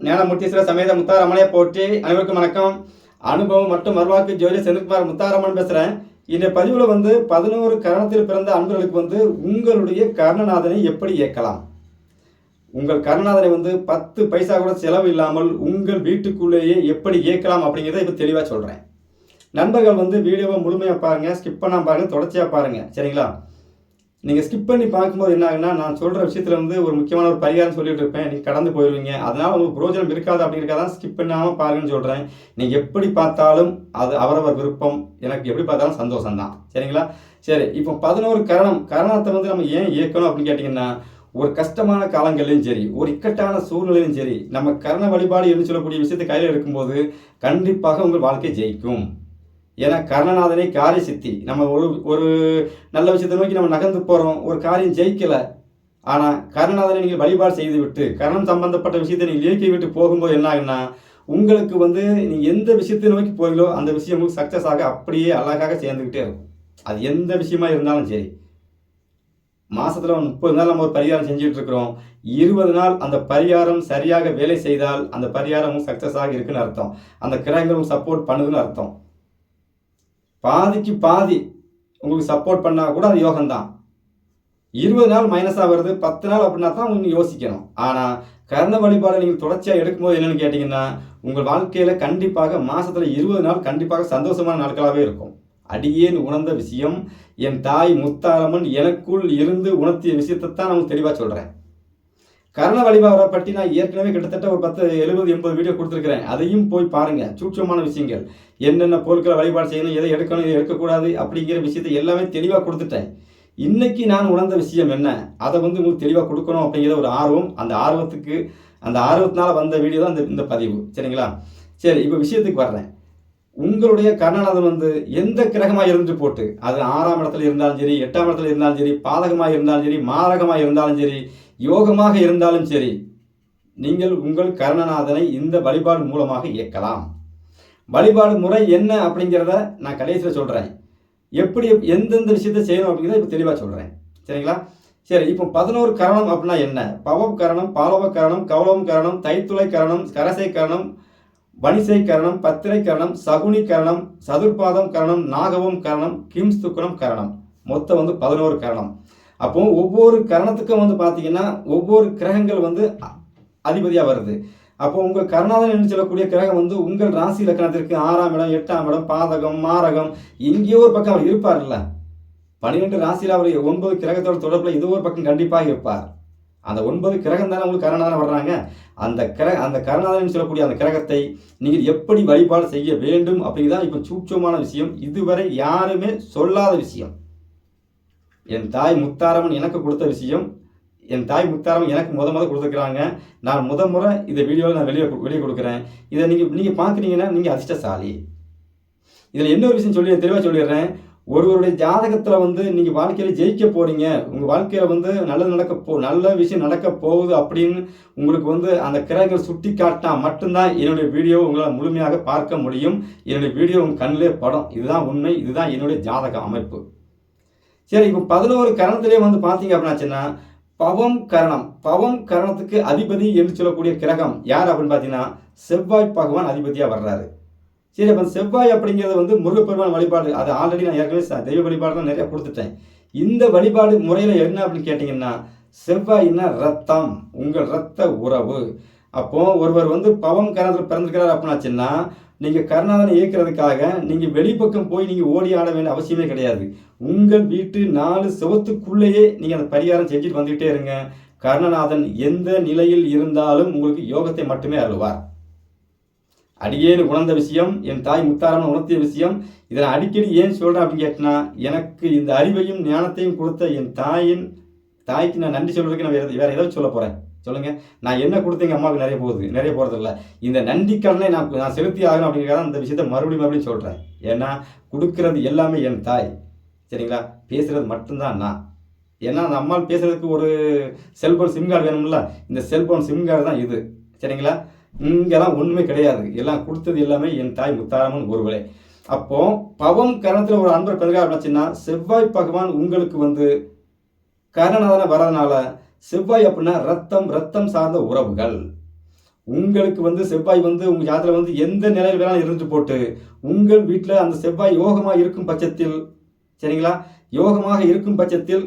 ஞானமூர்த்தீஸ்வர சமேத முத்தாரம்மனையை போற்றி அனைவருக்கும் வணக்கம். அனுபவம் மற்றும் மர்வாக்கு ஜோதி செந்தில்குமார் முத்தாரம்மன் பேசுகிறேன் இந்த பதிவில் வந்து பதினோரு கரணத்தில் பிறந்த அன்பர்களுக்கு வந்து உங்களுடைய கர்ணநாதனை எப்படி இயக்கலாம் உங்கள் கருணாதனை வந்து பத்து பைசா கூட செலவு இல்லாமல் உங்கள் வீட்டுக்குள்ளேயே எப்படி இயக்கலாம் அப்படிங்கிறத இப்போ தெளிவாக சொல்கிறேன் நண்பர்கள் வந்து வீடியோவை முழுமையாக பாருங்கள் ஸ்கிப் பண்ணாமல் பாருங்கள் தொடர்ச்சியாக பாருங்கள் சரிங்களா? நீங்கள் ஸ்கிப் பண்ணி பார்க்கும்போது என்ன ஆகுதுன்னா நான் சொல்கிற விஷயத்தில் வந்து ஒரு முக்கியமான ஒரு பரிகாரம் சொல்லிட்டு இருப்பேன். நீங்கள் கடந்து போயிடுவீங்க அதனால் உங்களுக்கு பிரோஜனம் இருக்காது அப்படிங்கிறதான் ஸ்கிப் பண்ணாமல் பாருங்கன்னு சொல்கிறேன் நீங்கள் எப்படி பார்த்தாலும் அது அவரவர் விருப்பம். எனக்கு எப்படி பார்த்தாலும் சந்தோஷம் தான் சரிங்களா? சரி இப்போ பதினோரு கரணம். கரணத்தை வந்து நம்ம ஏன் இயக்கணும் அப்படின்னு கேட்டிங்கன்னா ஒரு கஷ்டமான காலங்கள்லையும் சரி ஒரு இக்கட்டான சூழ்நிலையும் சரி நம்ம கரண வழிபாடு என்று சொல்லக்கூடிய விஷயத்தை கையில் எடுக்கும்போது கண்டிப்பாக உங்கள் வாழ்க்கை ஜெயிக்கும். ஏன்னா கர்ணநாதனே காரிய சித்தி. நம்ம ஒரு ஒரு நல்ல விஷயத்தை நோக்கி நம்ம நகர்ந்து போகிறோம் ஒரு காரியம் ஜெயிக்கலை. ஆனால் கர்ணநாதனை நீங்கள் வழிபாடு செய்து விட்டு கர்ணன் சம்பந்தப்பட்ட விஷயத்தை நீங்கள் இயக்கி விட்டு போகும்போது என்ன ஆகுன்னா உங்களுக்கு வந்து நீங்கள் எந்த விஷயத்தை நோக்கி போகிறீங்களோ அந்த விஷயம் உங்களுக்கு சக்ஸஸ் ஆக அப்படியே அழகாக சேர்ந்துக்கிட்டே இருக்கும். அது எந்த விஷயமா இருந்தாலும் சரி. மாதத்தில் முப்பது நாள் நம்ம ஒரு பரிகாரம் செஞ்சுட்டு இருக்கிறோம். இருபது நாள் அந்த பரிகாரம் சரியாக வேலை செய்தால் அந்த பரிகாரம் சக்ஸஸ் ஆக இருக்குன்னு அர்த்தம். அந்த கிரகங்களும் சப்போர்ட் பண்ணுதுன்னு அர்த்தம். பாதிக்கு பாதி உங்களுக்கு சப்போர்ட் பண்ணால் கூட அது யோகம்தான். இருபது நாள் மைனஸாக வருது பத்து நாள் அப்படின்னா தான் நீங்கள் யோசிக்கணும். ஆனால் கர்ண வழிபாடு நீங்கள் தொடர்ச்சியாக எடுக்கும்போது என்னென்னு கேட்டிங்கன்னா உங்கள் வாழ்க்கையில் கண்டிப்பாக மாதத்தில் இருபது நாள் கண்டிப்பாக சந்தோஷமான நாட்களாகவே இருக்கும். அடியேன் உணர்ந்த விஷயம் என் தாய் முத்தாரம்மன் எனக்குள் இருந்து உணர்த்திய விஷயத்தை தான் நான் தெளிவாக சொல்கிறேன் கர்ண வழிபாடை பற்றி நான் ஏற்கனவே கிட்டத்தட்ட ஒரு பத்து எழுபது எண்பது வீடியோ கொடுத்துருக்கிறேன். அதையும் போய் பாருங்கள் சூட்சமான விஷயங்கள். என்னென்ன பொருட்களை வழிபாடு செய்யணும் எதை எடுக்கணும் எதை எடுக்கக்கூடாது அப்படிங்கிற விஷயத்தை எல்லாமே தெளிவாக கொடுத்துட்டேன். இன்னைக்கு நான் உணர்ந்த விஷயம் என்ன? அதை வந்து உங்களுக்கு தெளிவாக கொடுக்கணும் அப்படிங்கிற ஒரு ஆர்வம். அந்த ஆர்வத்துக்கு அந்த ஆர்வத்தினால வந்த வீடியோ தான் இந்த இந்த பதிவு. சரிங்களா? சரி இப்போ விஷயத்துக்கு வர்றேன். உங்களுடைய கர்ணநாதன் வந்து எந்த கிரகமாக இருந்து போட்டு அது ஆறாம் இடத்துல இருந்தாலும் சரி எட்டாம் இடத்துல இருந்தாலும் சரி பாதகமாக இருந்தாலும் சரி மாரகமாக இருந்தாலும் சரி யோகமாக இருந்தாலும் சரி நீங்கள் உங்கள் கர்ணநாதனை இந்த வழிபாடு மூலமாக இயக்கலாம் வழிபாடு முறை என்ன அப்படிங்கிறத நான் கடைசியில் சொல்கிறேன் எப்படி எந்தெந்த விஷயத்தை செய்யணும் அப்படிங்கிறத இப்போ தெளிவாக சொல்கிறேன் சரிங்களா? சரி இப்போ பதினோரு கரணம் அப்படின்னா என்ன? பவம் கரணம் பாலவ கரணம் கௌலவம் கரணம் தைத்துளை கரணம் கரசை கரணம் வணிசை கரணம் பத்திரை கரணம் சகுனி கரணம் சதுர்பாதம் கரணம் நாகவம் கரணம் கிம்ஸ்துக்குணம் கரணம். மொத்தம் வந்து பதினோரு கரணம். அப்போ ஒவ்வொரு கரணத்துக்கும் வந்து பார்த்தீங்கன்னா ஒவ்வொரு கிரகங்கள் வந்து அதிபதியாக வருது. அப்போ உங்கள் கருணாதன் என்று சொல்லக்கூடிய கிரகம் வந்து உங்கள் ராசி லக்கணத்திற்கு ஆறாம் இடம் எட்டாம் இடம் பாதகம் மாரகம் எங்கேயோ ஒரு பக்கம் அவர் இருப்பார்ல. பன்னிரெண்டு ராசியில் அவர் ஒன்பது கிரகத்தோட தொடர்பில் இது ஒரு பக்கம் கண்டிப்பாக இருப்பார். அந்த ஒன்பது கிரகம் தானே உங்களுக்கு கருணாதனம் வர்றாங்க. அந்த கிர அந்த கருணாதன் சொல்லக்கூடிய அந்த கிரகத்தை நீங்கள் எப்படி வழிபாடு செய்ய வேண்டும் அப்படிங்கிறதான் இப்போ சூட்சமான விஷயம். இதுவரை யாருமே சொல்லாத விஷயம். என் தாய் முத்தாரமன் எனக்கு கொடுத்த விஷயம் என் தாய் முத்தாரம் எனக்கு முத முத கொடுத்துருக்குறாங்க. நான் முத முறை இந்த வீடியோவில் நான் வெளியே வெளியே கொடுக்குறேன். இதை நீங்கள் நீங்கள் பார்க்குறீங்கன்னா நீங்கள் அதிர்ஷ்டசாலி. இதில் என்ன ஒரு விஷயம் சொல்லி தெளிவாக சொல்லிடுறேன். ஒருவருடைய ஜாதகத்தில் வந்து நீங்கள் வாழ்க்கையில் ஜெயிக்க போகிறீங்க உங்கள் வாழ்க்கையில் வந்து நல்லது நடக்க போ நல்ல விஷயம் நடக்க போகுது அப்படின்னு உங்களுக்கு வந்து அந்த கிரகங்கள் சுட்டி காட்டினா மட்டும்தான் என்னுடைய வீடியோ உங்களால் முழுமையாக பார்க்க முடியும். என்னுடைய வீடியோ உங்கள் கண்ணிலே படம். இதுதான் உண்மை. இதுதான் என்னுடைய ஜாதக அமைப்பு. சரி இப்போ பதினோரு கரணத்திலே வந்து பார்த்தீங்க அப்படின்னாச்சுன்னா பவம் கரணம். பவம் கரணத்துக்கு அதிபதி என்று சொல்லக்கூடிய கிரகம் யார் அப்படின்னு பார்த்தீங்கன்னா செவ்வாய் பகவான் அதிபதியாக வர்றாரு. சரி அப்போ செவ்வாய் அப்படிங்கிறது வந்து முருகப்பெருமான் வழிபாடு. அது ஆல்ரெடி நான் ஏற்கனவே தெய்வ வழிபாடு தான் நிறைய கொடுத்துட்டேன். இந்த வழிபாடு முறையில் என்ன அப்படின்னு கேட்டிங்கன்னா செவ்வாய்னா ரத்தம் உங்கள் ரத்த உறவு. அப்போது ஒருவர் வந்து பவம் கரணத்தில் பிறந்திருக்கிறார் அப்படின்னாச்சுன்னா நீங்கள் கருணாதனை இயக்கிறதுக்காக நீங்கள் வெளிப்பக்கம் போய் நீங்கள் ஓடி ஆட வேண்டிய அவசியமே கிடையாது. உங்கள் வீட்டு நாலு சுவத்துக்குள்ளேயே நீங்கள் அந்த பரிகாரம் செஞ்சுட்டு வந்துகிட்டே இருங்க. கருணநாதன் எந்த நிலையில் இருந்தாலும் உங்களுக்கு யோகத்தை மட்டுமே அருள்வார். அடியேன்னு உணர்ந்த விஷயம் என் தாய் முத்தாரம்னு உணர்த்திய விஷயம் இதை நான் அடிக்கடி ஏன் சொல்கிறேன் அப்படின்னு கேட்டினா எனக்கு இந்த அறிவையும் ஞானத்தையும் கொடுத்த என் தாயின் தாய்க்கு நான் நன்றி சொல்கிறதுக்கு நான் வேறு வேறு ஏதாவது சொல்ல போகிறேன் சொல்லுங்கள் நான் என்ன கொடுத்து எங்கள் அம்மாவுக்கு நிறைய போகுது நிறைய போகிறது இல்லை. இந்த நன்றிக்கடனை நான் நான் செலுத்தி ஆகணும் அப்படிங்கிறத அந்த விஷயத்த மறுபடியும் மறுபடியும் சொல்கிறேன் ஏன்னா கொடுக்கறது எல்லாமே என் தாய். சரிங்களா? பேசுகிறது மட்டும்தான் நான். ஏன்னா அந்த அம்மாள் பேசுகிறதுக்கு ஒரு செல்ஃபோன் சிம் கார்டு வேணும்ல. இந்த செல்ஃபோன் சிம் கார்டு தான் இது. சரிங்களா? இங்கெல்லாம் ஒன்றுமே கிடையாது. எல்லாம் கொடுத்தது எல்லாமே என் தாய் முத்தாரம்மன் ஒருவளே. அப்போ பவம் கரணத்தில் ஒரு அன்பர் பிறகு அப்படின்னா செவ்வாய் பகவான் உங்களுக்கு வந்து கரணதான வரதுனால செவ்வாய் அப்படின்னா ரத்தம் ரத்தம் சார்ந்த உறவுகள். உங்களுக்கு வந்து செவ்வாய் வந்து உங்கள் ஜாதத்தில் வந்து எந்த நிலையில் வேணாலும் இருந்து போட்டு உங்கள் வீட்டில் அந்த செவ்வாய் யோகமாக இருக்கும் பட்சத்தில் சரிங்களா? யோகமாக இருக்கும் பட்சத்தில்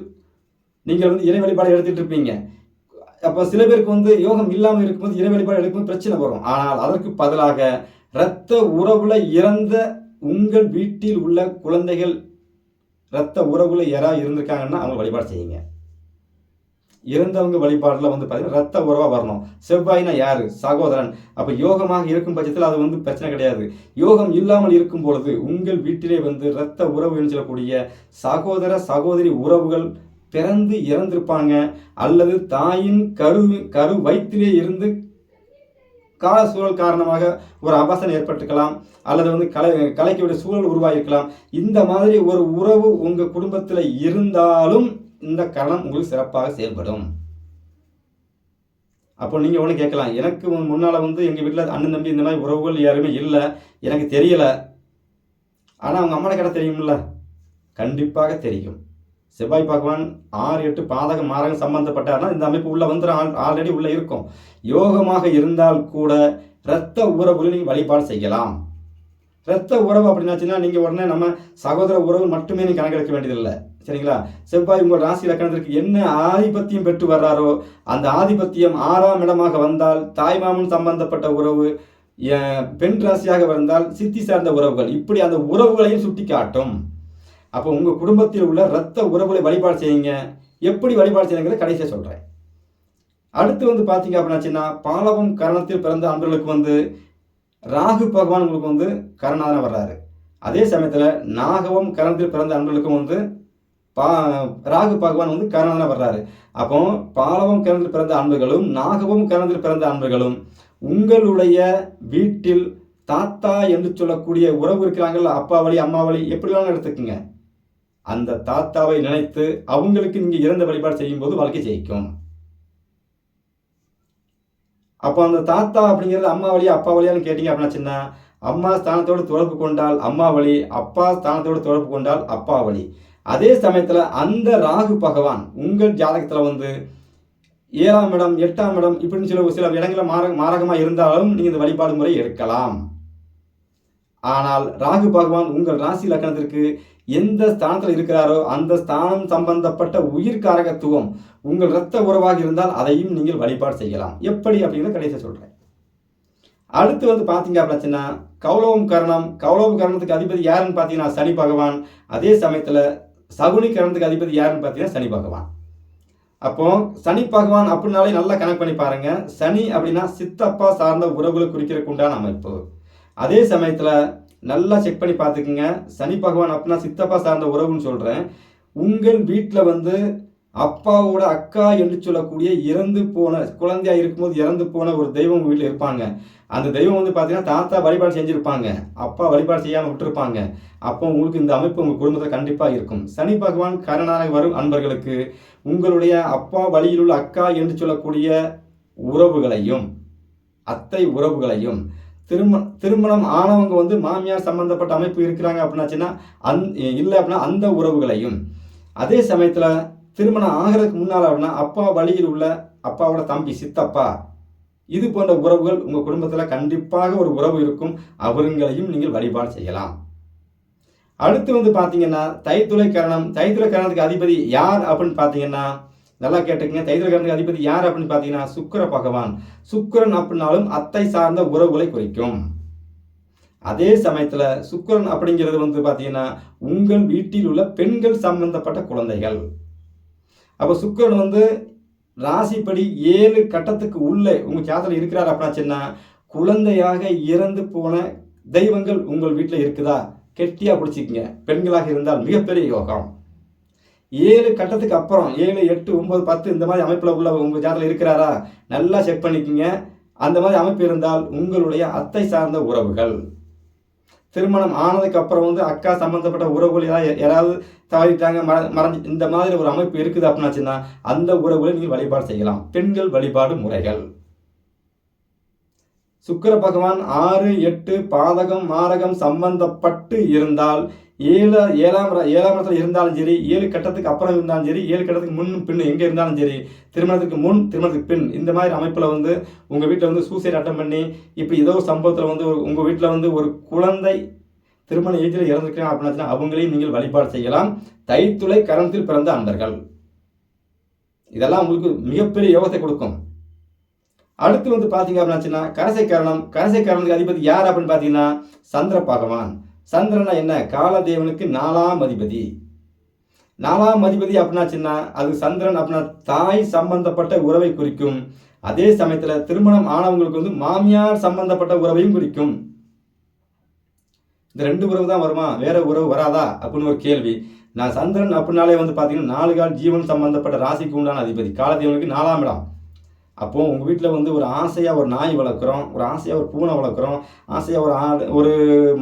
நீங்கள் வந்து இறை வழிபாடு எடுத்துகிட்டு இருப்பீங்க. அப்போ சில பேருக்கு வந்து யோகம் இல்லாமல் இருக்கும்போது இறை வழிபாடு எடுக்கும்போது பிரச்சனை வரும். ஆனால் அதற்கு பதிலாக இரத்த உறவுல இறந்த உங்கள் வீட்டில் உள்ள குழந்தைகள் இரத்த உறவுல யாராவது இருந்திருக்காங்கன்னா அவங்க வழிபாடு செய்யுங்க. இறந்தவங்க வழிபாடில் வந்து பார்த்தீங்கன்னா ரத்த உறவாக வரணும். செவ்வாய்னா யார்? சகோதரன். அப்போ யோகமாக இருக்கும் பட்சத்தில் அது வந்து பிரச்சனை கிடையாது. யோகம் இல்லாமல் இருக்கும் பொழுது உங்கள் வீட்டிலே வந்து இரத்த உறவு என்று சொல்லக்கூடிய சகோதர சகோதரி உறவுகள் பிறந்து இறந்திருப்பாங்க. அல்லது தாயின் கரு கரு வயிற்றிலே இருந்து கால சூழல் காரணமாக ஒரு அபாசனம் ஏற்பட்டுக்கலாம் அல்லது வந்து கலை கலைக்கு சூழல் உருவாகிருக்கலாம் இந்த மாதிரி ஒரு உறவு உங்கள் குடும்பத்தில் இருந்தாலும் இந்த கரணம் உங்களுக்கு சிறப்பாக செயல்படும். அப்போ நீங்கள் ஒன்று கேட்கலாம். எனக்கு முன்னால் வந்து எங்கள் வீட்டில் அண்ணன் தம்பி இந்த மாதிரி உறவுகள் யாருமே இல்லை. எனக்கு தெரியலை. ஆனால் அவங்க அம்மான கடை தெரியும்ல? கண்டிப்பாக தெரியும். செவ்வாய் பகவான் ஆறு எட்டு பாதகம் மாரகம் சம்பந்தப்பட்டார்னா இந்த அமைப்பு உள்ளே வந்து ஆல்ரெடி உள்ளே இருக்கும். யோகமாக இருந்தால் கூட இரத்த உறவுகளை நீங்கள் வழிபாடு செய்யலாம். இரத்த உறவு அப்படின்னாச்சுன்னா நீங்கள் உடனே நம்ம சகோதர உறவு மட்டுமே நீங்கள் கணக்கெடுக்க வேண்டியதில்லை. சரிங்களா? செவ்வாய் உங்கள் ராசி லக்கணத்திற்கு என்ன ஆதிபத்தியம் பெற்று வர்றாரோ அந்த ஆதிபத்தியம் ஆறாம் இடமாக வந்தால் தாய்மாமன் சம்பந்தப்பட்ட உறவு பெண் ராசியாக வந்தால் சித்தி சார்ந்த உறவுகள். இப்படி அந்த உறவுகளையும் சுட்டி காட்டும் அப்போ உங்கள் குடும்பத்தில் உள்ள இரத்த உறவுகளை வழிபாடு செய்யுங்க. எப்படி வழிபாடு செய்யுங்கிறத கடைசியாக சொல்கிறேன் அடுத்து வந்து பார்த்தீங்க அப்படின்னாச்சுன்னா பாலவம் கரணத்தில் பிறந்த அன்பர்களுக்கு வந்து ராகு பகவான் உங்களுக்கு வந்து கரணாதன வர்றாரு. அதே சமயத்தில் நாகவம் கரணத்தில் பிறந்த அன்பர்களுக்கும் வந்து பா ராகு பகவான் வந்து கரணாதன வர்றாரு. அப்போ பாலவம் கரணத்தில் பிறந்த அன்பர்களும் நாகவம் கரணத்தில் பிறந்த அன்பர்களும் உங்களுடைய வீட்டில் தாத்தா என்று சொல்லக்கூடிய உறவு இருக்கிறாங்கல்ல அப்பா வழி அம்மா வழி எப்படி வேணாலும் எடுத்துக்கோங்க? அந்த தாத்தாவை நினைத்து அவங்களுக்கு நீங்கள் இறந்த வழிபாடு செய்யும் போது வாழ்க்கை ஜெயிக்கும். அப்போ அந்த தாத்தா அப்படிங்கிறது அம்மா வழியா அப்பா வழியான்னு கேட்டீங்க அப்படின்னா சின்ன அம்மா ஸ்தானத்தோடு தொடர்பு கொண்டால் அம்மா வழி அப்பா ஸ்தானத்தோடு தொடர்பு கொண்டால் அப்பா வழி. அதே சமயத்தில் அந்த ராகு பகவான் உங்கள் ஜாதகத்தில் வந்து ஏழாம் இடம் எட்டாம் இடம் இப்படின்னு சில சில இடங்களில் மாற மாரகமாக இருந்தாலும் நீங்கள் இந்த வழிபாடு முறை எடுக்கலாம். ஆனால் ராகு பகவான் உங்கள் ராசி லக்கணத்திற்கு எந்த ஸ்தானத்தில் இருக்கிறாரோ அந்த ஸ்தானம் சம்பந்தப்பட்ட உயிர்காரகத்துவம் உங்கள் இரத்த உறவாக இருந்தால் அதையும் நீங்கள் வழிபாடு செய்யலாம். எப்படி அப்படிங்கிறத கடைசியாக சொல்கிறேன் அடுத்து வந்து பார்த்தீங்க அப்படின்னா கௌலவம் கரணம் கௌலவம் கரணத்துக்கு அதிபதி யாருன்னு பார்த்தீங்கன்னா சனி பகவான். அதே சமயத்தில் சகுனி கரணத்துக்கு அதிபதி யாருன்னு பார்த்தீங்கன்னா சனி பகவான். அப்போ சனி பகவான் அப்படின்னாலே நல்லா கணக்கு பண்ணி பாருங்க. சனி அப்படின்னா சித்தப்பா சார்ந்த உறவுகளை குறிக்கிறதுக்கு உண்டான அமைப்பு. அதே சமயத்தில் நல்லா செக் பண்ணி பார்த்துக்குங்க. சனி பகவான் அப்படின்னா சித்தப்பா சார்ந்த உறவுன்னு சொல்கிறேன் உங்கள் வீட்டில் வந்து அப்பாவோட அக்கா என்று சொல்லக்கூடிய இறந்து போன குழந்தையா இருக்கும்போது இறந்து போன ஒரு தெய்வம் வீட்டில் இருப்பாங்க. அந்த தெய்வம் வந்து பார்த்தீங்கன்னா தாத்தா வழிபாடு செஞ்சுருப்பாங்க. அப்பா வழிபாடு செய்யாமல் விட்டுருப்பாங்க. அப்போ உங்களுக்கு இந்த அமைப்பு உங்கள் குடும்பத்தில் கண்டிப்பாக இருக்கும். சனி பகவான் கரணாக வரும் அன்பர்களுக்கு உங்களுடைய அப்பா வழியில் உள்ள அக்கா என்று சொல்லக்கூடிய உறவுகளையும் அத்தை உறவுகளையும் திரும திருமணம் ஆனவங்க வந்து மாமியார் சம்பந்தப்பட்ட அமைப்பு இருக்கிறாங்க அப்படின்னாச்சுன்னா அந் இல்லை அப்படின்னா அந்த உறவுகளையும். அதே சமயத்தில் திருமணம் ஆகிறதுக்கு முன்னால் அப்படின்னா அப்பா வழியில் உள்ள அப்பாவோட தம்பி சித்தப்பா இது போன்ற உறவுகள் உங்கள் குடும்பத்தில் கண்டிப்பாக ஒரு உறவு இருக்கும். அவருங்களையும் நீங்கள் வழிபாடு செய்யலாம். அடுத்து வந்து பார்த்தீங்கன்னா தைத்துளை கரணம் தைத்துளை கரணத்துக்கு அதிபதி யார் அப்படின்னு பார்த்தீங்கன்னா நல்லா கேட்டுக்கங்க. தைத்திரகரனுக்கு அதிபதி யார் அப்படின்னு பார்த்தீங்கன்னா சுக்கர பகவான். சுக்கரன் அப்படின்னாலும் அத்தை சார்ந்த உறவுகளை குறிக்கும். அதே சமயத்தில் சுக்கரன் அப்படிங்கிறது வந்து பார்த்தீங்கன்னா உங்கள் வீட்டில் உள்ள பெண்கள் சம்பந்தப்பட்ட குழந்தைகள். அப்போ சுக்கரன் வந்து ராசிப்படி ஏழு கட்டத்துக்கு உள்ளே உங்கள் ஜாதகம் இருக்கிறார் அப்படின்னா குழந்தையாக இறந்து போன தெய்வங்கள் உங்கள் வீட்டில் இருக்குதா? கெட்டியாக பிடிச்சிக்கங்க. பெண்களாக இருந்தால் மிகப்பெரிய யோகம். ஏழு கட்டத்துக்கு அப்புறம் ஏழு எட்டு ஒன்பது பத்து இந்த மாதிரி அமைப்பில் உள்ள உங்கள் ஜாதகம் இருக்கிறாரா? நல்லா செக் பண்ணிக்கோங்க. அந்த மாதிரி அமைப்பு இருந்தால் உங்களுடைய அத்தை சார்ந்த உறவுகள். திருமணம் ஆனதுக்கு அப்புறம் வந்து அக்கா சம்பந்தப்பட்ட உறவுகள் ஏதாவது யாராவது தவறிட்டாங்க மற மறைஞ்சு இந்த மாதிரி ஒரு அமைப்பு இருக்குது அப்படின்னாச்சுன்னா அந்த உறவுகளை நீங்கள் வழிபாடு செய்யலாம். பெண்கள் வழிபாடு முறைகள். சுக்கர பகவான் ஆறு எட்டு பாதகம் மாரகம் சம்பந்தப்பட்டு இருந்தால் ஏழு ஏழாம் ஏழாம் இடத்துல இருந்தாலும் சரி ஏழு கட்டத்துக்கு அப்புறம் இருந்தாலும் சரி ஏழு கட்டத்துக்கு முன் பின் எங்கே இருந்தாலும் சரி திருமணத்துக்கு முன் திருமணத்துக்கு பின் இந்த மாதிரி அமைப்பில் வந்து உங்கள் வீட்டில் வந்து சூசைட் அட்டம் பண்ணி இப்படி ஏதோ ஒரு சம்பவத்தில் வந்து ஒரு உங்கள் வீட்டில் வந்து ஒரு குழந்தை திருமண ஏஜில் இறந்துருக்கிறாங்க அப்படின்னா அவங்களையும் நீங்கள் வழிபாடு செய்யலாம். தைத்துளை கரணத்தில் பிறந்த அன்பர்கள். இதெல்லாம் உங்களுக்கு மிகப்பெரிய யோகத்தை கொடுக்கும். அடுத்து வந்து பார்த்தீங்க அப்படின்னாச்சுன்னா கரசை கரணம் கரசை கரணத்துக்கு அதிபதி யார் அப்படின்னு பார்த்தீங்கன்னா சந்திர பகவான் சந்திரனா என்ன? காலதேவனுக்கு நாலாம் அதிபதி. நாலாம் அதிபதி அப்படின்னாச்சுன்னா அது சந்திரன் அப்படின்னா தாய் சம்பந்தப்பட்ட உறவை குறிக்கும். அதே சமயத்தில் திருமணம் ஆனவங்களுக்கு வந்து மாமியார் சம்பந்தப்பட்ட உறவையும் குறிக்கும். இந்த ரெண்டு உறவு தான் வருமா? வேற உறவு வராதா? அப்படின்னு ஒரு கேள்வி. நான் சந்திரன் அப்படின்னாலே வந்து பார்த்தீங்கன்னா நாலு கால் ஜீவன் சம்பந்தப்பட்ட ராசிக்கு உண்டான அதிபதி. காலதேவனுக்கு நாலாம் இடம். அப்போ உங்கள் வீட்டில் வந்து ஒரு ஆசையாக ஒரு நாய் வளர்க்குறோம் ஒரு ஆசையாக ஒரு பூனை வளர்க்குறோம் ஆசையாக ஒரு ஆடு ஒரு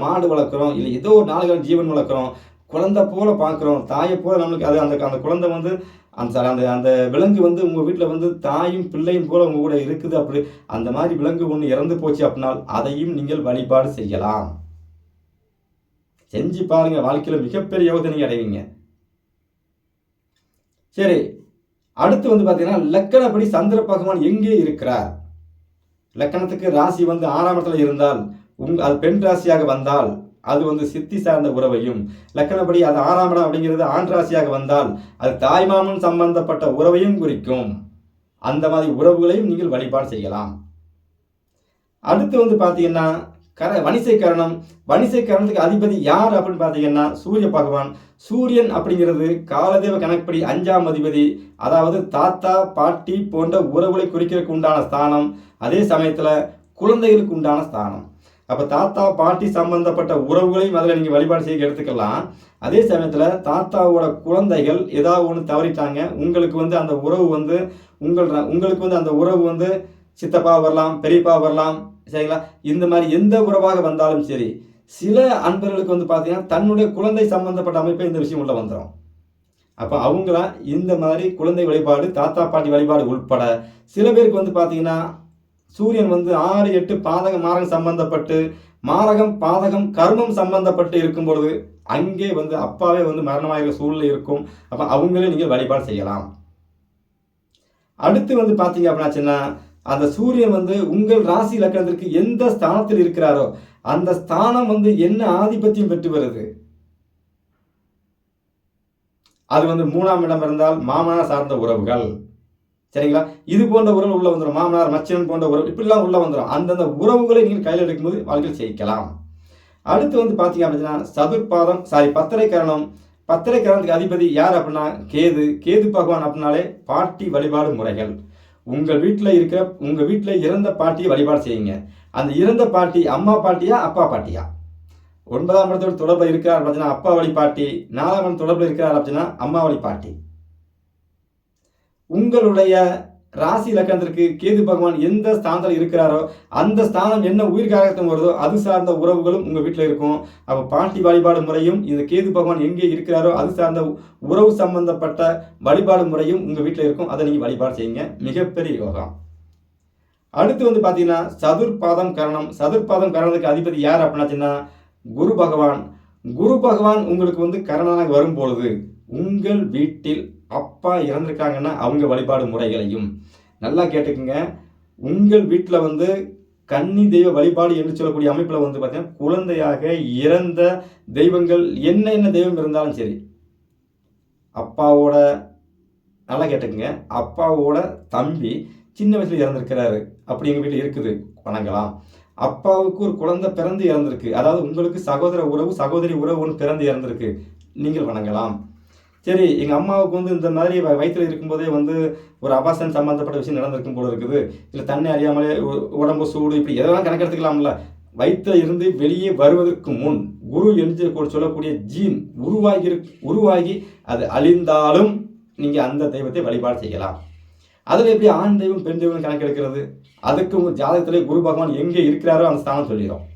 மாடு வளர்க்குறோம் இல்லை ஏதோ ஒரு நாலு ஜீவன் வளர்க்குறோம் குழந்தை போல் பார்க்குறோம் தாயை போல் நம்மளுக்கு அது அந்த அந்த குழந்தை வந்து அந்த அந்த அந்த விலங்கு வந்து உங்கள் வீட்டில் வந்து தாயும் பிள்ளையும் போல் உங்கள் கூட இருக்குது அப்படி அந்த மாதிரி விலங்கு ஒன்று இறந்து போச்சு அப்படின்னால் அதையும் நீங்கள் வழிபாடு செய்யலாம். செஞ்சு பாருங்கள் வாழ்க்கையில் மிகப்பெரிய யோகத்தை நீங்கள் அடைவீங்க. சரி அடுத்து வந்து பார்த்தீங்கன்னா லக்கணப்படி சந்திர பகவான் எங்கே இருக்கிறார்? லக்கணத்துக்கு ராசி வந்து ஆறாம் இடத்துல இருந்தால் உங் அது பெண் ராசியாக வந்தால் அது வந்து சித்தி சார்ந்த உறவையும் லக்கணப்படி அது ஆறாம் இடம் அப்படிங்கிறது ஆண் ராசியாக வந்தால் அது தாய்மாமன் சம்பந்தப்பட்ட உறவையும் குறிக்கும். அந்த மாதிரி உறவுகளையும் நீங்கள் வழிபாடு செய்யலாம். அடுத்து வந்து பார்த்தீங்கன்னா கர வணிசை கரணம் வணிசை கரணத்துக்கு அதிபதி யார் அப்படின்னு பார்த்தீங்கன்னா சூரிய பகவான். சூரியன் அப்படிங்கிறது காலதேவ கணக்குப்படி அஞ்சாம் அதிபதி அதாவது தாத்தா பாட்டி போன்ற உறவுகளை குறிக்கிறதுக்கு உண்டான ஸ்தானம். அதே சமயத்தில் குழந்தைகளுக்கு உண்டான ஸ்தானம். அப்போ தாத்தா பாட்டி சம்பந்தப்பட்ட உறவுகளையும் அதில் நீங்கள் வழிபாடு செய்ய எடுத்துக்கலாம். அதே சமயத்தில் தாத்தாவோட குழந்தைகள் ஏதாவது ஒன்று தவறிட்டாங்க உங்களுக்கு வந்து அந்த உறவு வந்து உங்கள் உங்களுக்கு வந்து அந்த உறவு வந்து சித்தப்பா வரலாம் பெரியப்பா வரலாம் சரிங்களா? இந்த மாதிரி எந்த உறவாக வந்தாலும் சரி சில அன்பர்களுக்கு வந்து பார்த்தீங்கன்னா தன்னுடைய குழந்தை சம்பந்தப்பட்ட அமைப்பை இந்த விஷயம் உள்ள வந்துடும் அப்போ அவங்களாம் இந்த மாதிரி குழந்தை வழிபாடு தாத்தா பாட்டி வழிபாடு உட்பட சில பேருக்கு வந்து பார்த்தீங்கன்னா சூரியன் வந்து ஆறு எட்டு பாதகம் மாரகம் சம்பந்தப்பட்டு மாரகம் பாதகம் கர்மம் சம்பந்தப்பட்டு இருக்கும் பொழுது அங்கே வந்து அப்பாவே வந்து மரணமாகிற சூழ்நிலை இருக்கும். அப்போ அவங்களே நீங்கள் வழிபாடு செய்யலாம். அடுத்து வந்து பார்த்தீங்க அப்படின்னாச்சுன்னா அந்த சூரியன் வந்து உங்கள் ராசி லக்கணத்திற்கு எந்த ஸ்தானத்தில் இருக்கிறாரோ அந்த ஸ்தானம் வந்து என்ன ஆதிபத்தியம் பெற்று வருது? அது வந்து மூணாம் இடம் இருந்தால் மாமனார் சார்ந்த உறவுகள். சரிங்களா? இது போன்ற உறவு உள்ள வந்துடும் மாமனார் மச்சன் போன்ற உறவு இப்படிலாம் உள்ள வந்துடும் அந்தந்த உறவுகளை நீங்கள் கையில் எடுக்கும்போது வாழ்க்கையில் ஜெயிக்கலாம். அடுத்து வந்து பார்த்தீங்க அப்படின்னா சதுர்பாதம் சாரி பத்தரை கரணம் பத்தரை கரணத்துக்கு அதிபதி யார் அப்படின்னா கேது. கேது பகவான் அப்படின்னாலே பாட்டி வழிபாடு முறைகள். உங்கள் வீட்டில் இருக்க உங்கள் வீட்டில் இறந்த பாட்டியை வழிபாடு செய்யுங்க. அந்த இறந்த பாட்டி அம்மா பாட்டியா அப்பா பாட்டியா? ஒன்பதாம் இடத்தோட தொடர்பில் இருக்கிறார் அப்படின்னா அப்பா வழி பாட்டி நாலாம் இடம் தொடர்பில் இருக்கிறார் அப்படின்னா அம்மா வழி பாட்டி. உங்களுடைய ராசி இலக்கணத்திற்கு கேது பகவான் எந்த ஸ்தானத்தில் இருக்கிறாரோ அந்த ஸ்தானம் என்ன உயிர் வருதோ அது சார்ந்த உறவுகளும் உங்கள் வீட்டில் இருக்கும். அப்போ பாட்டி வழிபாடு முறையும் இந்த கேது பகவான் எங்கே இருக்கிறாரோ அது சார்ந்த உறவு சம்பந்தப்பட்ட வழிபாடு முறையும் உங்கள் வீட்டில் இருக்கும். அதை நீங்கள் வழிபாடு செய்யுங்க. மிகப்பெரிய யோகம். அடுத்து வந்து பார்த்தீங்கன்னா சதுர்பாதம் கரணம். சதுர்பாதம் கரணத்துக்கு அதிபதி யார் அப்படின்னாச்சுன்னா குரு பகவான். குரு பகவான் உங்களுக்கு வந்து கரணனாக வரும் பொழுது உங்கள் வீட்டில் அப்பா இறந்துருக்காங்கன்னா அவங்க வழிபாடு முறைகளையும் நல்லா கேட்டுக்குங்க. உங்கள் வீட்டில் வந்து கன்னி தெய்வ வழிபாடு என்று சொல்லக்கூடிய அமைப்பில் வந்து பார்த்தீங்கன்னா குழந்தையாக இறந்த தெய்வங்கள் என்ன என்ன தெய்வம் இருந்தாலும் சரி அப்பாவோட நல்லா கேட்டுக்குங்க. அப்பாவோட தம்பி சின்ன வயசுல இறந்துருக்கிறாரு அப்படி எங்கள் வீட்டில் இருக்குது வணங்கலாம். அப்பாவுக்கு ஒரு குழந்தை பிறந்து இறந்திருக்கு அதாவது உங்களுக்கு சகோதர உறவு சகோதரி உறவு ஒன்று பிறந்து இறந்திருக்கு நீங்கள் வணங்கலாம். சரி எங்கள் அம்மாவுக்கு வந்து இந்த மாதிரி வ- இருக்கும்போதே வந்து ஒரு அபாசன் சம்மந்தப்பட்ட விஷயம் நடந்திருக்கும் போல இருக்குது. இல்லை தண்ணி அறியாமலே உடம்பு சூடு இப்படி எதெல்லாம் கணக்கெடுத்துக்கலாம்ல? வயிற்றில் இருந்து வெளியே வருவதற்கு முன் குரு என்று சொல்லக்கூடிய ஜீன் உருவாகி இருக்- உருவாகி அது அழிந்தாலும் நீங்கள் அந்த தெய்வத்தை வழிபாடு செய்யலாம். அதில் எப்படி ஆண் தெய்வம் பெண் தெய்வம் கணக்கெடுக்கிறது? அதுக்கு உங்கள் ஜாதகத்திலே குரு பகவான் எங்கே இருக்கிறாரோ அந்த ஸ்தானம் சொல்லிடும்.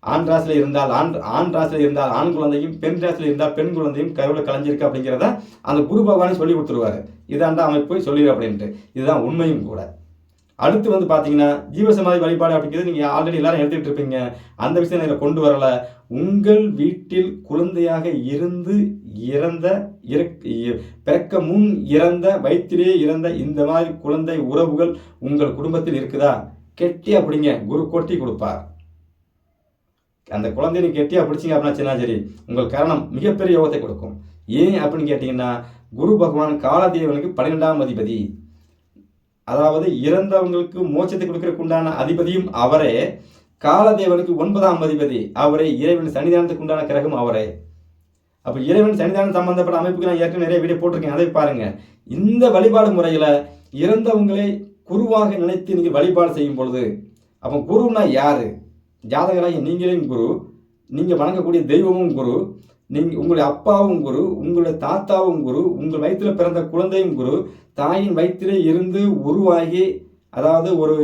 ஆண் ராசியில் இருந்தால் ஆண் ஆண் ராசியில் இருந்தால் ஆண் குழந்தையும் பெண் ராசியில் இருந்தால் பெண் குழந்தையும் கருவில் கலைஞ்சிருக்கு அப்படிங்கிறத அந்த குரு பகவானே சொல்லி கொடுத்துருவாரு. இதாண்டா அமைப்பு சொல்லிடு அப்படின்ட்டு. இதுதான் உண்மையும் கூட. அடுத்து வந்து பார்த்தீங்கன்னா ஜீவசமாதி வழிபாடு அப்படிங்கிறது நீங்கள் ஆல்ரெடி எல்லாரும் எடுத்துக்கிட்டு இருப்பீங்க. அந்த விஷயம் இதில் கொண்டு வரல. உங்கள் வீட்டில் குழந்தையாக இருந்து இறந்த இறக்- பிறக்க முன் இறந்த வயிற்றிலே இறந்த இந்த மாதிரி குழந்தை உறவுகள் உங்கள் குடும்பத்தில் இருக்குதா? கெட்டி அப்படிங்க குரு கொட்டி கொடுப்பார். அந்த குழந்தைய நீ கெட்டியாக பிடிச்சிங்க அப்படின்னா சின்ன சரி உங்கள் கரணம் மிகப்பெரிய யோகத்தை கொடுக்கும். ஏன் அப்படின்னு கேட்டிங்கன்னா குரு பகவான் காலதேவனுக்கு பன்னிரெண்டாம் அதிபதி. அதாவது இறந்தவங்களுக்கு மோட்சத்தை கொடுக்கறதுக்கு உண்டான அதிபதியும் அவரே. காலதேவனுக்கு ஒன்பதாம் அதிபதி அவரே. இறைவன் சன்னிதானத்துக்கு உண்டான கிரகம் அவரே. அப்போ இறைவன் சன்னிதானம் சம்பந்தப்பட்ட அமைப்புக்கு நான் ஏற்கனவே நிறைய வீடியோ போட்டிருக்கேன். அதை பாருங்க. இந்த வழிபாடு முறையில் இறந்தவங்களை குருவாக நினைத்து நீங்கள் வழிபாடு செய்யும் பொழுது அப்போ குருன்னா யாரு? ஜாதகராகி நீங்களும் குரு நீங்கள் வணங்கக்கூடிய தெய்வமும் குரு நீங்கள் உங்களுடைய அப்பாவும் குரு உங்களுடைய தாத்தாவும் குரு உங்கள் வயிற்றில் பிறந்த குழந்தையும் குரு தாயின் வயிற்றிலே இருந்து உருவாகி அதாவது ஒரு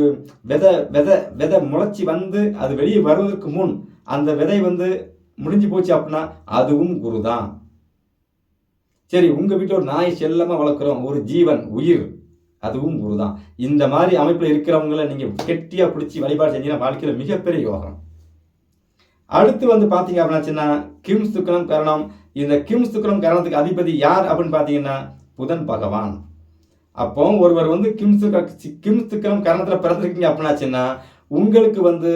விதை விதை விதை முளைச்சி வந்து அது வெளியே வருவதற்கு முன் அந்த விதை வந்து முடிஞ்சு போச்சு அப்படின்னா அதுவும் குரு தான் சரி உங்கள் வீட்டில் ஒரு நாய் செல்லமாக வளர்க்குறோம் ஒரு ஜீவன் உயிர். அதுவும் குரு தான் இந்த மாதிரி அமைப்பில் இருக்கிறவங்கள நீங்கள் கெட்டியாக பிடிச்சி வழிபாடு செஞ்சீங்கன்னா வாழ்க்கையில் மிகப்பெரிய யோகம். அடுத்து வந்து பார்த்தீங்க அப்படின்னாச்சுன்னா கிம் சுக்கரம் கரணம். இந்த கிம் சுக்கரம் கரணத்துக்கு அதிபதி யார் அப்படின்னு பார்த்தீங்கன்னா புதன் பகவான். அப்போ ஒருவர் வந்து கிம் சுக்க கிம் சுக்கரம் கரணத்தில் பிறந்திருக்கீங்க அப்படின்னாச்சுன்னா உங்களுக்கு வந்து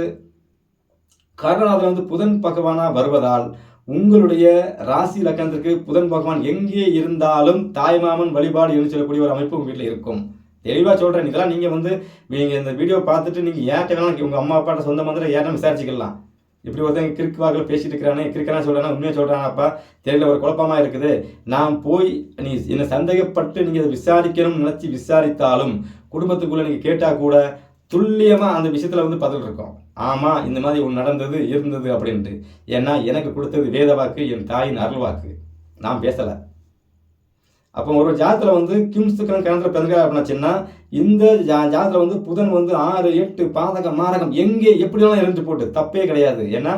கரணாதில் வந்து புதன் பகவானாக வருவதால் உங்களுடைய ராசி லக்கணத்திற்கு புதன் பகவான் எங்கே இருந்தாலும் தாய்மாமன் வழிபாடு என்று சொல்லக்கூடிய ஒரு அமைப்பு உங்கள் வீட்டில் இருக்கும். தெளிவாக சொல்கிறேன் இதெல்லாம் நீங்கள் வந்து நீங்கள் இந்த வீடியோ பார்த்துட்டு நீங்கள் ஏன்ட்ட வேணாலும் உங்கள் அம்மா அப்பாட்ட சொந்த மாதிரி ஏன்னா விசாரிச்சுக்கலாம். இப்படி ஒருத்தன் கிறுக்கு வாக்கில் பேசிட்டு இருக்கிறானே கிறுக்கனா சொல்கிறானா உண்மையாக சொல்கிறானாப்பா தெரியல ஒரு குழப்பமா இருக்குது. நான் போய் நீ என்னை சந்தேகப்பட்டு நீங்கள் அதை விசாரிக்கணும்னு நினச்சி விசாரித்தாலும் குடும்பத்துக்குள்ளே நீங்கள் கேட்டால் கூட துல்லியமாக அந்த விஷயத்தில் வந்து பதில் இருக்கும். ஆமாம் இந்த மாதிரி ஒன்று நடந்தது இருந்தது அப்படின்ட்டு. ஏன்னா எனக்கு கொடுத்தது வேத வாக்கு என் தாயின் அருள் வாக்கு நான் பேசலை. அப்போ ஒரு ஜாதத்தில் வந்து கிம்ஸுக்கரன் கிணத்துல பிறந்திருக்காரு அப்படின்னாச்சுன்னா இந்த ஜா ஜாதத்தில் வந்து புதன் வந்து ஆறு எட்டு பாதகம் மாரகம் எங்கே எப்படியெல்லாம் இருந்து போட்டு தப்பே கிடையாது. ஏன்னா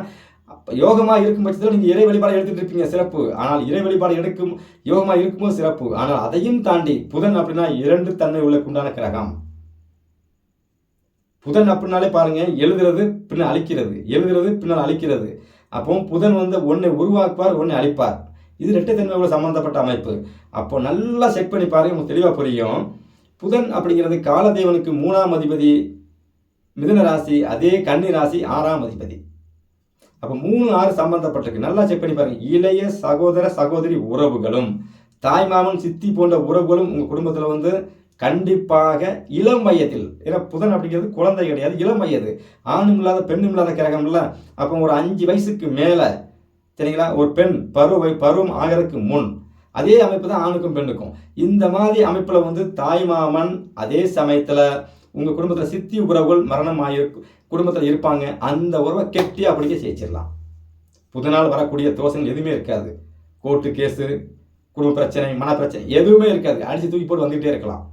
அப்போ யோகமாக இருக்கும் பட்சத்தில் நீங்கள் இறை வழிபாடு எடுத்துகிட்டு இருப்பீங்க சிறப்பு. ஆனால் இறை வழிபாடு எடுக்கும் யோகமாக இருக்கும்போது சிறப்பு. ஆனால் அதையும் தாண்டி புதன் அப்படின்னா இரண்டு தன்மை உள்ள குண்டான கிரகம். புதன் அப்படின்னாலே பாருங்க எழுதுறது பின்னால் அழிக்கிறது. எழுதுறது பின்னால் அழிக்கிறது. அப்போ புதன் வந்து ஒன்றை உருவாக்குவார் ஒன்றை அழிப்பார். இது ரெட்டைத்தன்மையோட சம்மந்தப்பட்ட அமைப்பு. அப்போ நல்லா செக் பண்ணி பாருங்க உங்களுக்கு தெளிவாக புரியும். புதன் அப்படிங்கிறது காலதேவனுக்கு மூணாம் அதிபதி மிதுன ராசி அதே கன்னி ராசி ஆறாம் அதிபதி. அப்போ மூணு ஆறு சம்பந்தப்பட்டிருக்கு. நல்லா செக் பண்ணி பாருங்க. இளைய சகோதர சகோதரி உறவுகளும் தாய் மாமன் சித்தி போன்ற உறவுகளும் உங்கள் குடும்பத்தில் வந்து கண்டிப்பாக இளம் வயதில் ஏன்னா புதன் அப்படிங்கிறது குழந்தை கிடையாது இளம் வயது. ஆணும் இல்லாத பெண்ணும் இல்லாத கிரகம் இல்லை அப்போ ஒரு அஞ்சு வயசுக்கு மேலே சரிங்களா ஒரு பெண் பருவை பருவம் ஆகிறதுக்கு முன் அதே அமைப்பு தான் ஆணுக்கும் பெண்ணுக்கும். இந்த மாதிரி அமைப்பில் வந்து தாய்மாமன் அதே சமயத்தில் உங்கள் குடும்பத்தில் சித்தி உறவுகள் மரணம் ஆகிருக்கு குடும்பத்தில் இருப்பாங்க. அந்த உறவை கெட்டி அப்படியே ஜெயிச்சிடலாம். புதுநாள் வரக்கூடிய தோஷங்கள் எதுவுமே இருக்காது. கோர்ட்டு கேஸு குடும்ப பிரச்சனை மன பிரச்சனை எதுவுமே இருக்காது. அடிச்சு தூக்கி போட்டு வந்துகிட்டே இருக்கலாம்.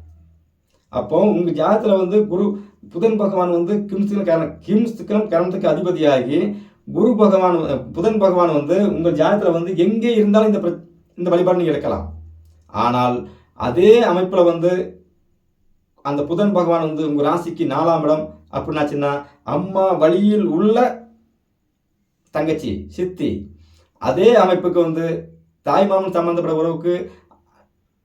அப்போ உங்கள் ஜாதத்தில் வந்து குரு புதன் பகவான் வந்து கிம்ஸ்துக்கு கரணம் கிம்ஸ்துக்கம் கரணத்துக்கு அதிபதியாகி குரு பகவான் புதன் பகவான் வந்து உங்கள் ஜாதகத்தில் வந்து எங்கே இருந்தாலும் இந்த இந்த வழிபாடு நீங்கள் எடுக்கலாம். ஆனால் அதே அமைப்பில் வந்து அந்த புதன் பகவான் வந்து உங்கள் ராசிக்கு நாலாம் இடம் அப்படின்னாச்சுன்னா அம்மா வழியில் உள்ள தங்கச்சி சித்தி அதே அமைப்புக்கு வந்து தாய்மாமன் சம்மந்தப்பட்ட உறவுக்கு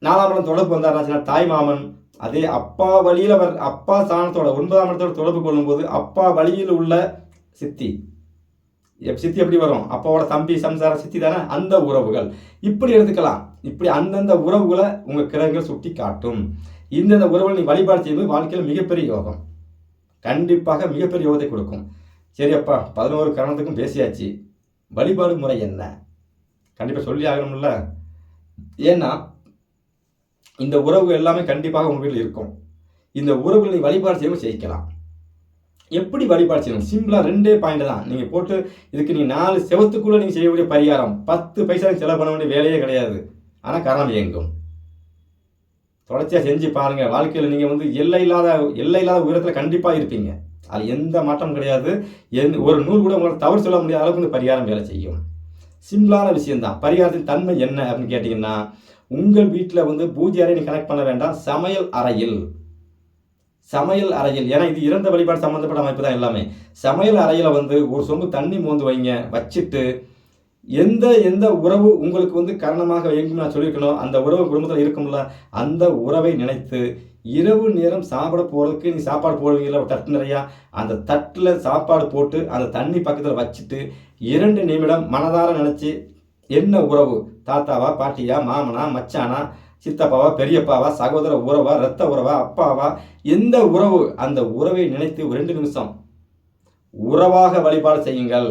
நாலாம் இடம் தொடர்பு வந்தாருனாச்சுன்னா தாய்மாமன் அதே அப்பா வழியில் வர் அப்பா ஸ்தானத்தோட ஒன்பதாம் இடத்தோட தொடர்பு கொள்ளும்போது அப்பா வழியில் உள்ள சித்தி. சித்தி எப்படி வரும்? அப்பாவோட தம்பி சம்சார சித்தி தானே? அந்த உறவுகள். இப்படி எடுத்துக்கலாம். இப்படி அந்தந்த உறவுகளை உங்கள் கிரகங்கள் சுட்டி காட்டும் இந்தந்த உறவுகளை நீ வழிபாடு செய்யும்போது வாழ்க்கையில் மிகப்பெரிய யோகம். கண்டிப்பாக மிகப்பெரிய யோகத்தை கொடுக்கும். சரி அப்பா பதினோரு கரணத்துக்கும் பேசியாச்சு. வழிபாடு முறை என்ன? கண்டிப்பாக சொல்லி ஆகணும்ல. ஏன்னா இந்த உறவு எல்லாமே கண்டிப்பாக உங்கள் வீட்டில் இருக்கும். இந்த உறவுகளை நீ வழிபாடு செய்யும்போது ஜெயிக்கலாம். எப்படி வழிபாடு செய்யணும் சிம்பிளாக ரெண்டே பாயிண்ட் தான். நீங்கள் போட்டு இதுக்கு நீங்கள் நாலு செவத்துக்குள்ளே நீங்கள் செய்யக்கூடிய பரிகாரம். பத்து பைசா செலவு பண்ண வேண்டிய வேலையே கிடையாது. ஆனால் கரணம் இயங்கும். தொடர்ச்சியாக செஞ்சு பாருங்கள் வாழ்க்கையில் நீங்கள் வந்து எல்லை இல்லாத எல்லை இல்லாத உயரத்தில் கண்டிப்பாக இருப்பீங்க. அது எந்த மாற்றம் கிடையாது. எந் ஒரு நூல் கூட உங்களால் தவறு சொல்ல முடியாத அளவுக்கு இந்த பரிகாரம் வேலை செய்யும். சிம்பிளான விஷயம்தான் பரிகாரத்தின் தன்மை என்ன அப்படின்னு கேட்டிங்கன்னா உங்கள் வீட்டில் வந்து பூஜை அறை கனெக்ட் பண்ண வேண்டாம். சமையல் அறையில். சமையல் அறையில் ஏன்னா இது இறந்த வழிபாடு சம்மந்தப்பட்ட அமைப்பு தான் எல்லாமே. சமையல் அறையில் வந்து ஒரு சொம்பு தண்ணி மோந்து வைங்க வச்சுட்டு எந்த எந்த உறவு உங்களுக்கு வந்து காரணமாக வைக்கும் நான் சொல்லியிருக்கணும். அந்த உறவு குடும்பத்தில் இருக்கும்ல அந்த உறவை நினைத்து இரவு நேரம் சாப்பிட போகிறதுக்கு நீ சாப்பாடு போடுவீங்களா ஒரு தட்டு நிறையா. அந்த தட்டில் சாப்பாடு போட்டு அந்த தண்ணி பக்கத்தில் வச்சுட்டு இரண்டு நிமிடம் மனதார நினச்சி என்ன உறவு? தாத்தாவா பாட்டியா மாமனா மச்சானா? சித்தப்பாவா பெரியப்பாவா சகோதர உறவா ரத்த உறவா அப்பாவா எந்த உறவு அந்த உறவை நினைத்து ஒரு ரெண்டு நிமிஷம் உறவாக வழிபாடு செய்யுங்கள்.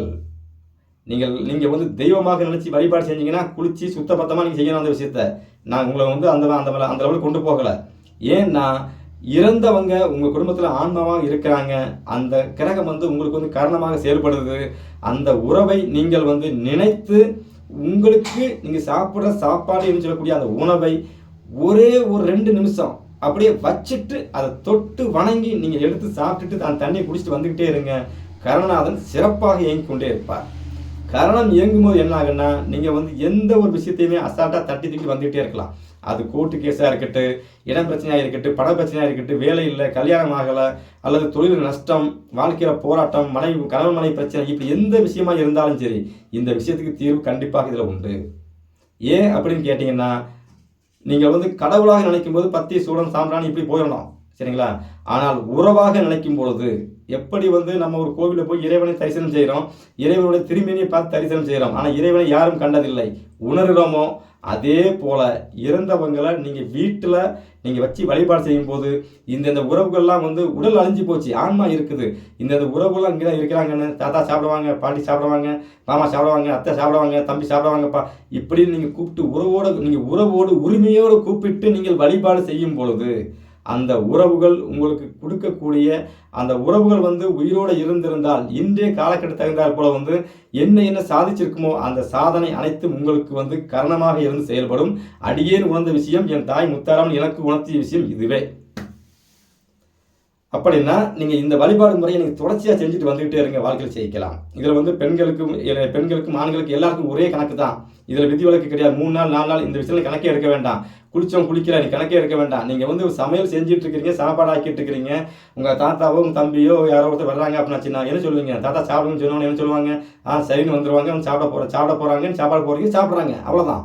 நீங்கள் நீங்கள் வந்து தெய்வமாக நினச்சி வழிபாடு செஞ்சீங்கன்னா குளிச்சு சுத்தபத்தமாக நீங்கள் செய்யணும் அந்த விஷயத்த. நான் உங்களை வந்து அந்த அந்த அந்த லெவலுக்கு கொண்டு போகலை. ஏன்னா இறந்தவங்க உங்கள் குடும்பத்தில் ஆன்மாவாக இருக்கிறாங்க. அந்த கிரகம் வந்து உங்களுக்கு வந்து காரணமாக செயல்படுது. அந்த உறவை நீங்கள் வந்து நினைத்து உங்களுக்கு நீங்கள் சாப்பிட்ற சாப்பாடு என்று சொல்லக்கூடிய அந்த உணவை ஒரே ஒரு ரெண்டு நிமிஷம். அப்படியே வச்சுட்டு அதை தொட்டு வணங்கி நீங்கள் எடுத்து சாப்பிட்டுட்டு தான் தண்ணியை குடிச்சிட்டு வந்துக்கிட்டே இருங்க. கருணாதன் சிறப்பாக இயங்கிக் கொண்டே இருப்பார். கரணம் இயங்கும் போது என்ன ஆகுன்னா நீங்கள் வந்து எந்த ஒரு விஷயத்தையுமே அசால்ட்டாக தட்டி தூக்கி வந்துகிட்டே இருக்கலாம். அது கோர்ட்டு கேஸாக இருக்கட்டும் இடம் பிரச்சனையாக இருக்கட்டும் பண பிரச்சனையாக இருக்கட்டும் வேலை இல்லை கல்யாணம் ஆகலை அல்லது தொழில் நஷ்டம் வாழ்க்கையில் போராட்டம் மனைவி கணவன் மனைவி பிரச்சனை இப்படி எந்த விஷயமா இருந்தாலும் சரி இந்த விஷயத்துக்கு தீர்வு கண்டிப்பாக இதில் உண்டு. ஏன் அப்படின்னு கேட்டிங்கன்னா நீங்கள் வந்து கடவுளாக நினைக்கும் போது பத்தி சூழன் சாம்பிராணி இப்படி போயிடலாம் சரிங்களா? ஆனால் உறவாக நினைக்கும் பொழுது எப்படி வந்து நம்ம ஒரு கோவிலில் போய் இறைவனை தரிசனம் செய்கிறோம் இறைவனுடைய திருமணியை பார்த்து தரிசனம் செய்கிறோம் ஆனால் இறைவனை யாரும் கண்டதில்லை. உணர்கிறோமோ? அதே போல் இறந்தவங்களை நீங்கள் வீட்டில் நீங்கள் வச்சு வழிபாடு செய்யும் போது இந்தந்த உறவுகள்லாம் வந்து உடல் அழிஞ்சு போச்சு ஆன்மா இருக்குது. இந்தந்த உறவுகள்லாம் இங்கே தான் இருக்கிறாங்கன்னு தாத்தா சாப்பிடுவாங்க பாட்டி சாப்பிடுவாங்க மாமா சாப்பிடுவாங்க அத்தை சாப்பிடுவாங்க தம்பி சாப்பிடுவாங்கப்பா இப்படின்னு நீங்கள் கூப்பிட்டு உறவோடு நீங்கள் உறவோடு உரிமையோடு கூப்பிட்டு நீங்கள் வழிபாடு செய்யும் பொழுது அந்த உறவுகள் உங்களுக்கு கொடுக்கக்கூடிய அந்த உறவுகள் வந்து உயிரோடு இருந்திருந்தால் இன்றைய காலகட்ட தகுந்தால் போல வந்து என்ன என்ன சாதிச்சிருக்குமோ அந்த சாதனை அனைத்தும் உங்களுக்கு வந்து கரணமாக இருந்து செயல்படும். அடியேன் உணர்ந்த விஷயம் என் தாய் முத்தாராமன் எனக்கு உணர்த்திய விஷயம் இதுவே. அப்படின்னா நீங்கள் இந்த வழிபாடு முறையை நீங்கள் தொடர்ச்சியாக செஞ்சுட்டு வந்துகிட்டே இருங்க வாழ்க்கையில் ஜெயிக்கலாம் இதில் வந்து பெண்களுக்கும் பெண்களுக்கும் ஆண்களுக்கு எல்லாருக்கும் ஒரே கணக்கு தான். இதில் விதி வழக்கு கிடையாது. மூணு நாள் நாலு நாள் இந்த விஷயத்தில் கணக்கே எடுக்க வேண்டாம். குளிச்சோம் குளிக்கல நீ கணக்கே எடுக்க வேண்டாம். நீங்கள் வந்து ஒரு சமையல் செஞ்சுட்டு இருக்கிறீங்க சாப்பாடு ஆக்கிட்டு இருக்கிறீங்க. உங்கள் தாத்தாவோ உங்கள் தம்பியோ யாரோ ஒருத்தர் வர்றாங்க அப்படின்னா என்ன சொல்லுவீங்க? தாத்தா சாப்பிடுன்னு சொன்னோன்னு என்ன சொல்லுவாங்க? ஆ சரின்னு வந்துடுவாங்க அவங்க சாப்பிட போகிற சாப்பிட போகிறாங்கன்னு சாப்பாடு போகிறீங்க சாப்பிட்றாங்க. அவ்வளோதான்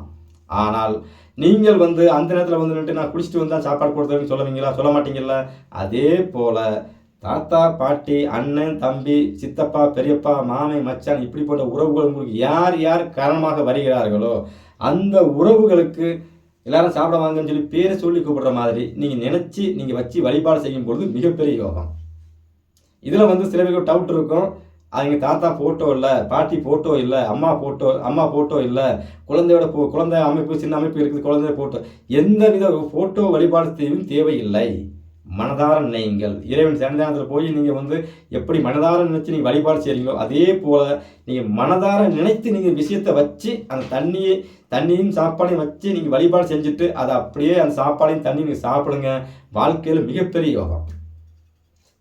ஆனால் நீங்கள் வந்து அந்த நேரத்தில் வந்து நான் குளிச்சுட்டு வந்தால் சாப்பாடு கொடுத்தேன்னு சொல்லுவீங்களா? சொல்ல மாட்டீங்களா அதே போல் தாத்தா பாட்டி அண்ணன் தம்பி சித்தப்பா பெரியப்பா மாமை மச்சான் இப்படிப்பட்ட உறவுகள் உங்களுக்கு யார் யார் காரணமாக வருகிறார்களோ அந்த உறவுகளுக்கு எல்லாரும் சாப்பிடுவாங்கன்னு சொல்லி பேரை சொல்லி கூப்பிடுற மாதிரி நீங்கள் நினச்சி நீங்கள் வச்சு வழிபாடு செய்யும் பொழுது மிகப்பெரிய யோகம். இதில் வந்து சில பேருக்கு டவுட் இருக்கும். அவங்க தாத்தா ஃபோட்டோ இல்லை பாட்டி ஃபோட்டோ இல்லை அம்மா ஃபோட்டோ அம்மா ஃபோட்டோ இல்லை குழந்தையோட போ குழந்தை அமைப்பு சின்ன அமைப்பு இருக்குது குழந்தை ஃபோட்டோ எந்த வித ஃபோட்டோ வழிபாடு தேவையில்லை. மனதார நினையுங்கள். இறைவன் சன்னிதானத்தில் போய் நீங்கள் வந்து எப்படி மனதார நினைச்சு நீங்கள் வழிபாடு செய்கிறீங்களோ அதே போல் நீங்கள் மனதார நினைத்து நீங்கள் விஷயத்தை வச்சு அந்த தண்ணியை தண்ணியும் சாப்பாடையும் வச்சு நீங்கள் வழிபாடு செஞ்சுட்டு அதை அப்படியே அந்த சாப்பாடையும் தண்ணி நீங்கள் சாப்பிடுங்க. வாழ்க்கையில் மிகப்பெரிய யோகம்.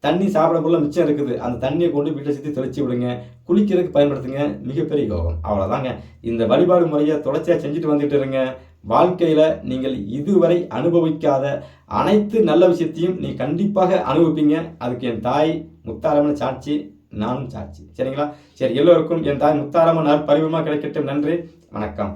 தண்ணி சாப்பிடக்குள்ள மிச்சம் இருக்குது. அந்த தண்ணியை கொண்டு வீட்டை சுற்றி தொலைச்சி விடுங்க. குளிக்கிறதுக்கு பயன்படுத்துங்க. மிகப்பெரிய யோகம் அவ்வளோதாங்க இந்த வழிபாடு முறையை தொடர்ச்சியாக செஞ்சுட்டு வந்துட்டு இருங்க. வாழ்க்கையில் நீங்கள் இதுவரை அனுபவிக்காத அனைத்து நல்ல விஷயத்தையும் நீ கண்டிப்பாக அனுபவிப்பீங்க. அதுக்கு என் தாய் முத்தாரம்மன் சாட்சி நானும் சாட்சி. சரிங்களா? சரி எல்லோருக்கும் என் தாய் முத்தாரம்மன் பரிவமாக கிடைக்கட்டும். நன்றி. வணக்கம்.